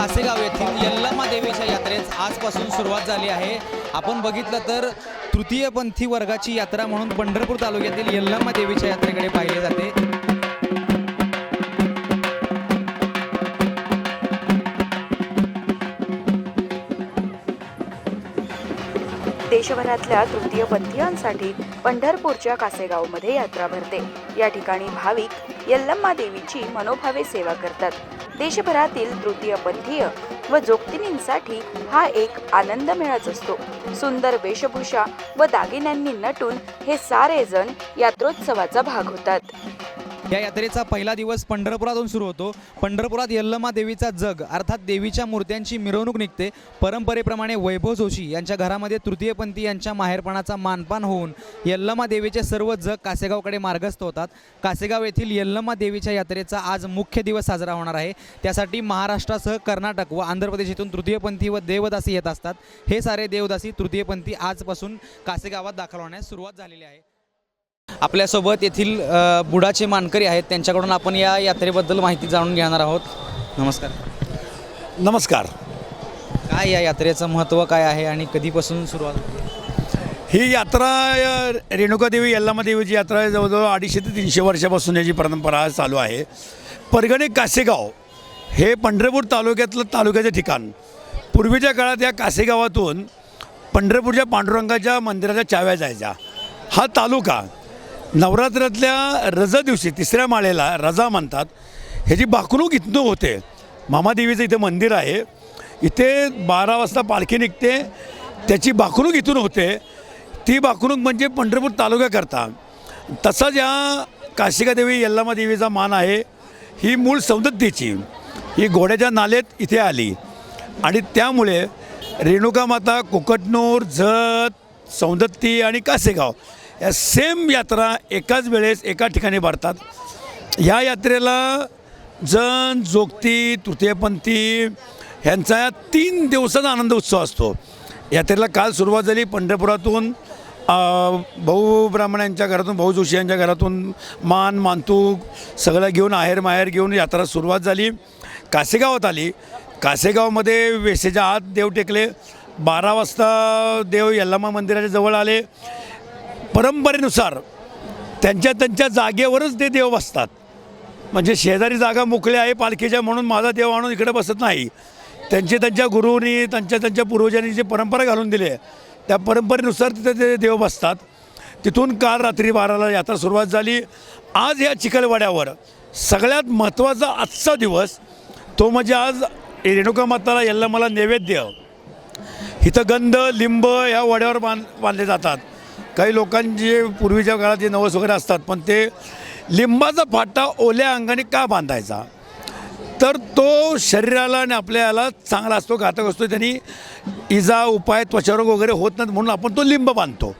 कासेगाव येथील यल्लम्मा देवीच्या यात्रेस आजपासून सुरुवात झाली आहे. आपण बघितलं तर तृतीयपंथी वर्गाची यात्रा म्हणून पंढरपूर तालुक्यातील यल्लम्मा देवीच्या यात्रेकडे पाहिले जाते. देशभरातल्या तृतीयपंथीयांसाठी पंढरपूरच्या कासेगावमध्ये यात्रा भरते. या ठिकाणी भाविक यल्लम्मा देवीची मनोभावे सेवा करतात. देशभरातील तृतीयपंथीय व जोगतिनींसाठी हा एक आनंद मेळाच असतो. सुंदर वेशभूषा व दागिन्यांनी नटून हे सारे जण यात्रोत्सवाचा भाग होतात. या यात्रेचा पहिला दिवस पंढरपुरातून सुरू होतो. पंढरपुरात यल्लमा देवीचा जग अर्थात देवीच्या मूर्त्यांची मिरवणूक निघते. परंपरेप्रमाणे वैभव जोशी यांच्या घरामध्ये तृतीयपंथी यांच्या माहेरपणाचा मानपान होऊन यल्लमा देवीचे सर्व जग कासेगावकडे मार्गस्थ होतात. कासेगाव येथील यल्लमा देवीच्या यात्रेचा आज मुख्य दिवस साजरा होणार आहे. त्यासाठी महाराष्ट्रासह कर्नाटक व आंध्र प्रदेश येथून तृतीयपंथी व देवदासी येत असतात. हे सारे देवदासी तृतीयपंथी आजपासून कासेगावात दाखल होण्यास सुरुवात झालेली आहे. आपल्यासोबत येथील बुडाचे मानकरी आहेत. त्यांच्याकडून आपण या यात्रेबद्दल माहिती जाणून घेणार आहोत. नमस्कार. नमस्कार. काय या यात्रेचं महत्त्व काय आहे आणि कधीपासून सुरुवात? ही यात्रा रेणुकादेवी यल्लामा देवीची यात्रा जवळजवळ अडीचशे ते तीनशे वर्षापासून याची परंपरा चालू आहे. परगणे कासेगाव हे पंढरपूर तालुक्यातलं तालुक्याचं ठिकाण. पूर्वीच्या काळात या कासेगावातून पंढरपूरच्या पांडुरंगाच्या मंदिराच्या चाव्या जायच्या. हा तालुका नवरात्रातल्या रजा दिवशी तिसऱ्या माळेला रजा म्हणतात ह्याची बाकणूक इथनं होते मामादेवीचं इथे मंदिर आहे इथे बारा वाजता पालखी निघते त्याची बाकणूक इथून होते ती बाकणूक म्हणजे पंढरपूर तालुक्याकरता. तसाच या काशिकादेवी यल्लामादेवीचा यल्लामा देवीचा मान आहे ही मूळ सौंदत्तीची ही घोड्याच्या नालेत इथे आली. आणि त्यामुळे रेणुका माता कोकटनूर जत सौंदत्ती आणि कासेगाव या सेम यात्रा एकाच वेळेस एका ठिकाणी भरतात. ह्या यात्रेला जन जोगती तृतीयपंथी ह्यांचा या तीन दिवसाचा आनंद उत्सव असतो. यात्रेला काल सुरुवात झाली पंढरपुरातून भाऊ ब्राह्मणांच्या घरातून भाऊ जोशी यांच्या घरातून मान मानतूक सगळं घेऊन आहेर माहेर घेऊन यात्रा सुरुवात झाली. कासेगावात आली. कासेगावमध्ये वेसेच्या आत देव टेकले. बारा वाजता देव यल्लामा मंदिराच्या जवळ आले. परंपरेनुसार त्यांच्या त्यांच्या जागेवरच ते देव बसतात. म्हणजे शेजारी जागा मोकळी आहे पालखीच्या म्हणून माझा देव आणून इकडे बसत नाही. त्यांचे त्यांच्या गुरुनी त्यांच्या त्यांच्या पूर्वजांनी जी परंपरा घालून दिली आहे त्या परंपरेनुसार तिथे ते देव बसतात. तिथून काल रात्री बाराला यात्रा सुरुवात झाली. आज या चिखलवाड्यावर सगळ्यात महत्त्वाचा आजचा दिवस तो म्हणजे आज रेणुका माताला मला नैवेद्य. इथं गंध लिंब ह्या वड्यावर बांध बांधले जातात. काही लोकांचे पूर्वीच्या काळात जे नवस वगैरे असतात पण ते लिंबाचा फाटा ओल्या अंगाने का बांधायचा? तर तो शरीराला आणि आपल्याला चांगला असतो घातक असतो त्यांनी इजा उपाय त्वचारोग वगैरे होत नाहीत म्हणून आपण तो लिंब बांधतो.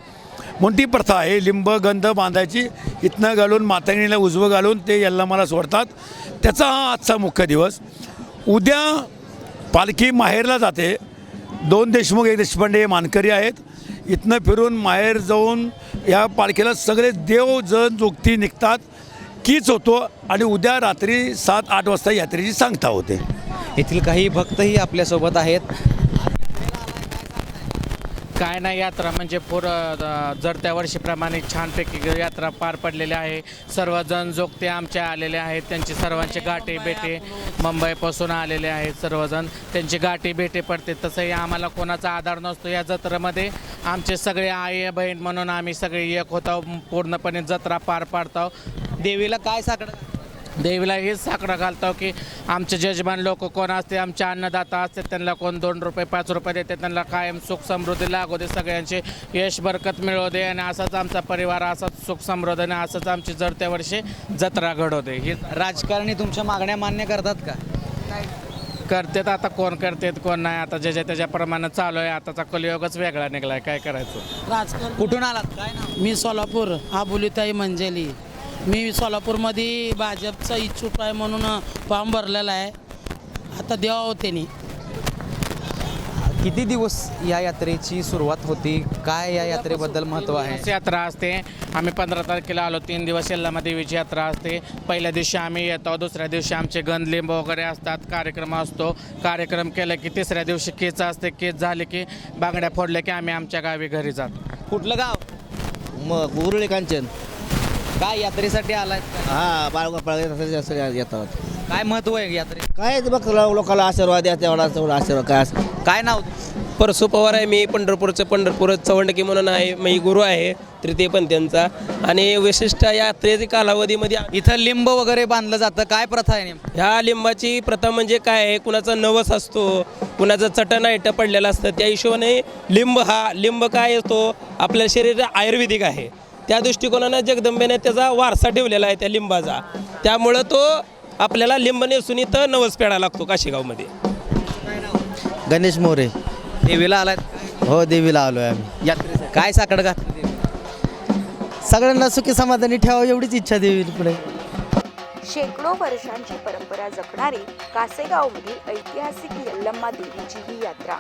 म्हणून ती प्रथा आहे लिंब गंध बांधायची इथनं घालून मातांनीला उजवं घालून ते यल्लामाला सोडतात. त्याचा हा आजचा मुख्य दिवस. उद्या पालखी माहेरला जाते. दोन देशमुख एक देशपांडे हे मानकरी आहेत. इथनं फिरून माहेर जाऊन या पालखीला सगळे देव जण जोगती निघतात. कीच होतो आणि उद्या रात्री सात आठ वाजता यात्रेची सांगता होते. येथील काही भक्तही आपल्यासोबत आहेत. काय नाही यात्रा म्हणजे पुर जर त्या वर्षीप्रमाणे छानपैकी यात्रा पार पडलेली आहे. सर्वजण जोगते आमच्या आलेले आहेत. त्यांचे सर्वांचे गाठी भेटे मुंबईपासून आलेले आहेत सर्वजण. त्यांची गाठी भेटे पडते. तसंही आम्हाला कोणाचा आधार नसतो. या जत्रेमध्ये आमचे सगळे आई बहीण म्हणून आम्ही सगळे एक होतो पूर्णपणे जत्रा पार पाडतो देवीला काय साकडं? देवीला हेच साकडं घालतो की आमचे जजमान लोक कोण असते आमचे अन्नदाता असते त्यांना कोण दोन रुपये पाच रुपये देते त्यांना कायम सुख समृद्धी लागू दे सगळ्यांचे यश बरकत मिळू दे आणि असाच आमचा परिवार असाच सुख समृद्धी आणि असंच आमची जर वर्षी जत्रा घडवते. ही राजकारणी तुमच्या मागण्या मान्य करतात का? करतेत आता कोण करतेत कोण नाही आता ज्याच्या त्याच्याप्रमाणे चालू आहे आताचा कलियोगच वेगळा निघलाय काय करायचं? राजकारण कुठून आलात? काय नाव? मी सोलापूर आबुलीताई मंजेली. मी सोलापूरमध्ये भाजपचा इच्छुक आहे म्हणून फॉर्म भरलेला आहे. आता द्यावं त्यांनी. किती दिवस या यात्रेची सुरुवात होती? काय या यात्रेबद्दल महत्त्व आहे? यात्रा असते. आम्ही पंधरा तारखेला आलो. तीन दिवस यल्लामा देवीची यात्रा असते. पहिल्या दिवशी आम्ही येतो. दुसऱ्या दिवशी आमचे गणलिंब वगैरे असतात. कार्यक्रम असतो. कार्यक्रम केला की तिसऱ्या दिवशी केच असते. केच झाले की बांगड्या फोडल्या की आम्ही आमच्या गावी घरी जातो. कुठलं गाव? मग उरुळे कांचन. काय यात्रेसाठी आलाय? हा बाळगोपाळ जास्त येतात काय महत्त्व आहे यात्रे काय ते बघ लोकांना आशीर्वाद द्या तेवढा तेवढा आशीर्वाद. काय असं? काय नाव? परसू पवार आहे मी पंढरपूरचं पंढरपूर चवंडकी म्हणून आहे मी गुरु आहे तृतीयपंथीयांचा आणि विशिष्ट या यात्रेच्या कालावधीमध्ये इथं लिंब वगैरे बांधलं जातं. काय प्रथा आहे नेमकी? ह्या लिंबाची प्रथा म्हणजे काय आहे? कुणाचा नवस असतो कुणाचं चटण आयटं पडलेलं असतं त्या हिशोबाने लिंब हा लिंब काय असतो आपल्या शरीर आयुर्वेदिक आहे. त्या दृष्टिकोनानं जगदंबेने त्याचा वारसा ठेवलेला आहे त्या लिंबाचा. त्यामुळं तो आपल्याला लिंब नेसून इथं नवस पेढा लागतो काशीगावमध्ये. गणेश मोरे. देवीला आलाय? हो देवीला आलो आहे आम्ही. यात्रेसाठी. काय साकड घातली देवी? सगळ्यांना सुखी समाधानी ठेवा एवढीच इच्छा देवी पुढे. शेकडो वर्षांची परंपरा जपणारी कासेगावमधील ऐतिहासिक यल्लम्मा देवीची ही यात्रा.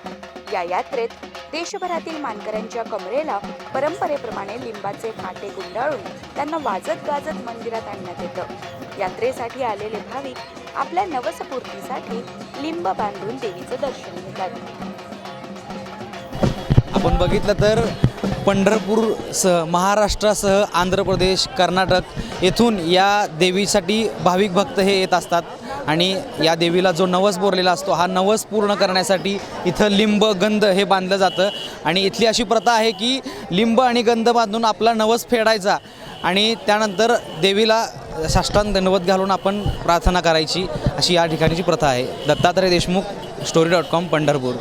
या यात्रेत देशभरातील मानकऱ्यांच्या कमरेला परंपरेप्रमाणे लिंबाचे काटे गुंडाळून त्यांना वाजत गाजत मंदिरात आणण्यात येतं. यात्रेसाठी आलेले भाविक आपल्या नवसपूर्तीसाठी लिंब बांधून देवीचं दर्शन घेतात. आपण बघितलं तर पंढरपूरसह महाराष्ट्रासह आंध्र प्रदेश कर्नाटक येथून या देवीसाठी भाविक भक्त हे येत असतात. आणि या देवीला जो नवस बोरलेला असतो हा नवस पूर्ण करण्यासाठी इथं लिंब गंध हे बांधलं जातं. आणि इथली अशी प्रथा आहे की लिंब आणि गंध बांधून आपला नवस फेडायचा आणि त्यानंतर देवीला साष्टांग दंडवत घालून आपण प्रार्थना करायची अशी या ठिकाणीची प्रथा आहे. Dattatray Deshmukh story dot com Pandharpur.